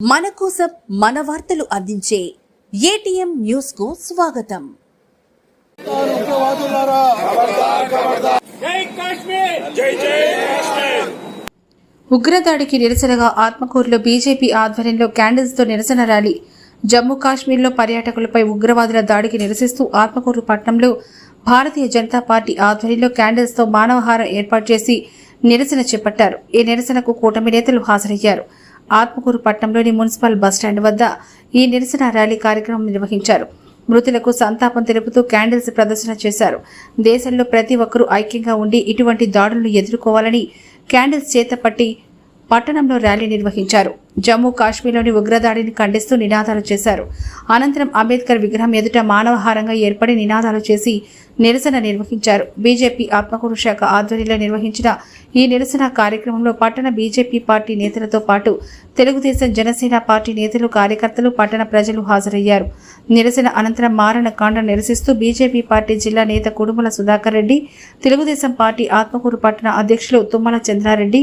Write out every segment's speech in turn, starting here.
మన కోసం మన వార్తలు అందించే ఏటీఎం న్యూస్కు స్వాగతం. ఉగ్రవాదులారా ఉగ్రదాడికి నిరసనగా ఆత్మకూరులో బీజేపీ ఆధ్వర్యంలో క్యాండిల్స్తో నిరసన ర్యాలీ. జమ్మూ కాశ్మీర్లో పర్యాటకులపై ఉగ్రవాదుల దాడికి నిరసిస్తూ ఆత్మకూరు పట్టణంలో భారతీయ జనతా పార్టీ ఆధ్వర్యంలో క్యాండిల్స్తో మానవహారం ఏర్పాటు చేసి నిరసన చేపట్టారు. ఈ నిరసనకు కూటమి నేతలు హాజరయ్యారు. ఆత్మకూరు పట్టణంలోని మున్సిపల్ బస్టాండ్ వద్ద ఈ నిరసన ర్యాలీ కార్యక్రమం నిర్వహించారు. మృతులకు సంతాపం తెలుపుతూ క్యాండిల్స్ ప్రదర్శన చేశారు. దేశంలో ప్రతి ఒక్కరూ ఐక్యంగా ఉండి ఇటువంటి దాడులను ఎదుర్కోవాలని క్యాండిల్స్ చేతపట్టి పట్టణంలో ర్యాలీ నిర్వహించారు. జమ్మూ కాశ్మీర్లోని ఉగ్రదాడిని ఖండిస్తూ నినాదాలు చేశారు. అనంతరం అంబేద్కర్ విగ్రహం ఎదుట మానవహారంగా ఏర్పడి నినాదాలు చేసి నిరసన నిర్వహించారు. బీజేపీ ఆత్మకూరు శాఖ ఆధ్వర్యంలో నిర్వహించిన ఈ నిరసన కార్యక్రమంలో పట్టణ బీజేపీ పార్టీ నేతలతో పాటు తెలుగుదేశం జనసేన పార్టీ నేతలు కార్యకర్తలు పట్టణ ప్రజలు హాజరయ్యారు. నిరసన అనంతరం మారణ కాండ నిరసిస్తూ బీజేపీ పార్టీ జిల్లా నేత కుడుమల సుధాకర్ రెడ్డి తెలుగుదేశం పార్టీ ఆత్మకూరు పట్టణ అధ్యక్షులు తుమ్మల చంద్రారెడ్డి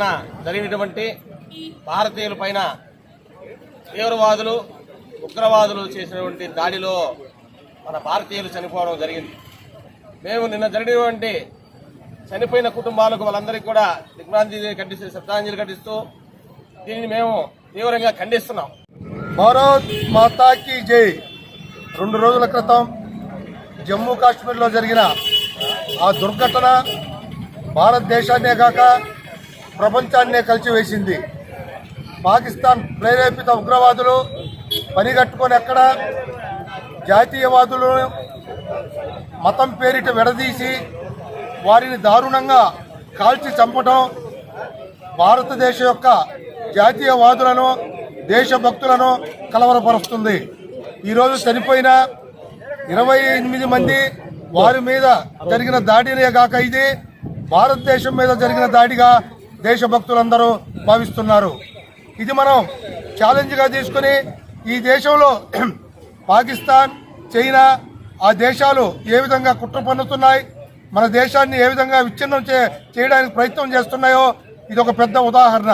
నిన్న జరిగినటువంటి భారతీయుల పైన తీవ్రవాదులు ఉగ్రవాదులు చేసినటువంటి దాడిలో మన భారతీయులు చనిపోవడం జరిగింది. మేము నిన్న జరిగినటువంటి చనిపోయిన కుటుంబాలకు వాళ్ళందరికీ కూడా దిగ్భ్రాంతి కట్టిస్తూ శ్రద్ధాంజలి కట్టిస్తూ దీనిని మేము తీవ్రంగా ఖండిస్తున్నాం. భారత్ మాతాకి జై. రెండు రోజుల క్రితం జమ్మూ కాశ్మీర్లో జరిగిన ఆ దుర్ఘటన భారతదేశాన్నే కాక ప్రపంచాన్నే కలిచివేసింది పాకిస్తాన్ ప్రేరేపిత ఉగ్రవాదులు పనిగట్టుకొని ఎక్కడ జాతీయవాదులు మతం పేరిట విడదీసి వారిని దారుణంగా కాల్చి చంపటం భారతదేశం యొక్క జాతీయవాదులను దేశభక్తులను కలవరపరుస్తుంది. ఈరోజు చనిపోయిన ఇరవై ఎనిమిది మంది వారి మీద జరిగిన దాడినే కాక ఇది భారతదేశం మీద జరిగిన దాడిగా దేశభక్తులందరూ భావిస్తున్నారు. ఇది మనం ఛాలెంజ్గా తీసుకుని ఈ దేశంలో పాకిస్తాన్ చైనా ఆ దేశాలు ఏ విధంగా కుట్ర పన్నుతున్నాయి మన దేశాన్ని ఏ విధంగా విచ్ఛిన్నం చే చేయడానికి ప్రయత్నం చేస్తున్నాయో ఇది ఒక పెద్ద ఉదాహరణ.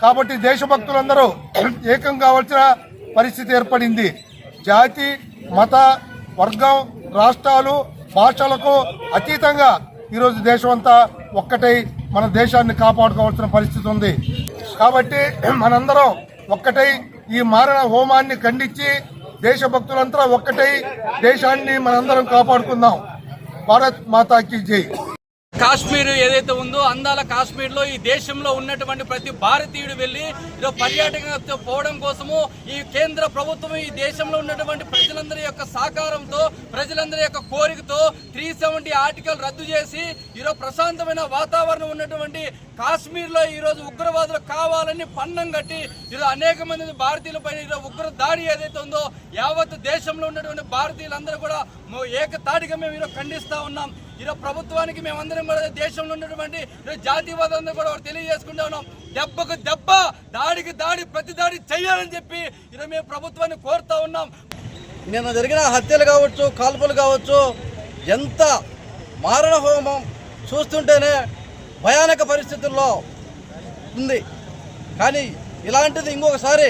కాబట్టి దేశభక్తులందరూ ఏకం కావాల్సిన పరిస్థితి ఏర్పడింది. జాతి మత వర్గం రాష్ట్రాలు భాషలకు అతీతంగా ఈరోజు దేశమంతా ఒక్కటై మన దేశాన్ని కాపాడుకోవాల్సిన పరిస్థితి ఉంది. కాబట్టి మనందరం ఒక్కటై ఈ మారణ హోమాన్ని ఖండించి దేశభక్తులంతా ఒక్కటై దేశాన్ని మనందరం కాపాడుకుందాం. భారత్ మాతాకి జై. కాశ్మీర్ ఏదైతే ఉందో అందాల కాశ్మీర్లో ఈ దేశంలో ఉన్నటువంటి ప్రతి భారతీయుడు వెళ్ళి ఇదో పర్యాటకంతో పోవడం కోసము ఈ కేంద్ర ప్రభుత్వం ఈ దేశంలో ఉన్నటువంటి ప్రజలందరి యొక్క సహకారంతో ప్రజలందరి యొక్క కోరికతో త్రీ సెవెంటీ ఆర్టికల్ రద్దు చేసి ఈరోజు ప్రశాంతమైన వాతావరణం ఉన్నటువంటి కాశ్మీర్లో ఈరోజు ఉగ్రవాదులు కావాలని పన్నం కట్టి ఈరోజు అనేక మంది భారతీయులపై ఈరోజు ఉగ్ర దాడి ఏదైతే ఉందో యావత్ దేశంలో ఉన్నటువంటి భారతీయులందరూ కూడా ఏకతాటిగా మేము ఈరోజు ఖండిస్తూ ఉన్నాం. ఈరోజు ప్రభుత్వానికి మేమందరం కూడా దేశంలో ఉన్నటువంటి ఈరోజు జాతీయవాదం కూడా ఒకటి తెలియజేసుకుంటా ఉన్నాం. దెబ్బకు దెబ్బ దాడికి దాడి ప్రతి దాడి చేయాలని చెప్పి ఈరోజు మేము ప్రభుత్వాన్ని కోరుతా ఉన్నాం. నిన్న జరిగిన హత్యలు కావచ్చు కాల్పులు కావచ్చు ఎంత మారణ హోమం చూస్తుంటేనే భయానక పరిస్థితుల్లో ఉంది. కానీ ఇలాంటిది ఇంకొకసారి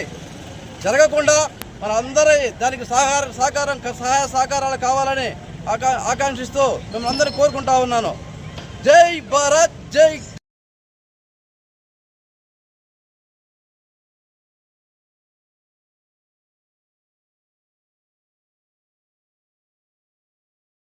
జరగకుండా మన అందరి దానికి సహకార సహకారం సహాయ సహకారాలు కావాలని ఆకా ఆకాంక్షిస్తూ మిమ్మల్ని అందరూ కోరుకుంటా ఉన్నాను. జై భారత్ జై